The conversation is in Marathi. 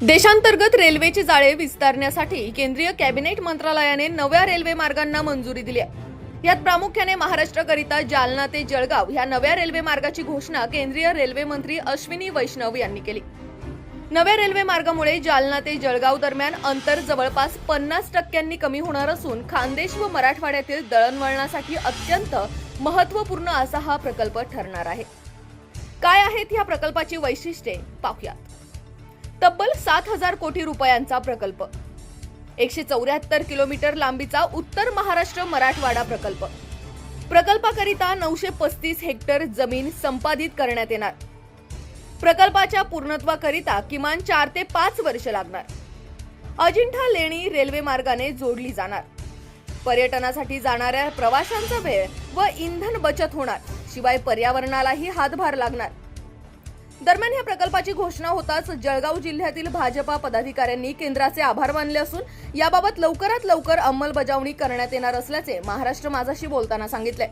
देशांतर्गत रेल्वेचे जाळे विस्तारण्यासाठी केंद्रीय कॅबिनेट मंत्रालयाने नव्या रेल्वे मार्गांना मंजुरी दिली आहे. यात प्रामुख्याने महाराष्ट्राकरिता जालना ते जळगाव ह्या नव्या रेल्वे मार्गाची घोषणा केंद्रीय रेल्वे मंत्री अश्विनी वैष्णव यांनी केली. नव्या रेल्वे मार्गामुळे जालना ते जळगाव दरम्यान अंतर जवळपास पन्नास टक्क्यांनी कमी होणार असून खानदेश व मराठवाड्यातील दळणवळणासाठी अत्यंत महत्त्वपूर्ण असा हा प्रकल्प ठरणार आहे. काय आहेत या प्रकल्पाची वैशिष्ट्ये पाहूयात. तब्बल सात हजार कोटी रुपयांचा प्रकल्प. एकशे चौऱ्याहत्तर किलोमीटर लांबीचा उत्तर महाराष्ट्र मराठवाडा प्रकल्प. प्रकल्पाकरिता नऊशे पस्तीस हेक्टर जमीन संपादित करण्यात येणार. प्रकल्पाच्या पूर्णत्वाकरिता किमान चार ते पाच वर्ष लागणार. अजिंठा लेणी रेल्वे मार्गाने जोडली जाणार. पर्यटनासाठी जाणाऱ्या प्रवाशांचा वेळ व इंधन बचत होणार. शिवाय पर्यावरणालाही हातभार लागणार. दरम्यान या प्रकल्पाची घोषणा होताच जळगाव जिल्ह्यातील भाजपा पदाधिकाऱ्यांनी केंद्राचे आभार मानले असून याबाबत लवकरात लवकर अंमलबजावणी करण्यात येणार असल्याचे महाराष्ट्र माझाशी बोलताना सांगितले.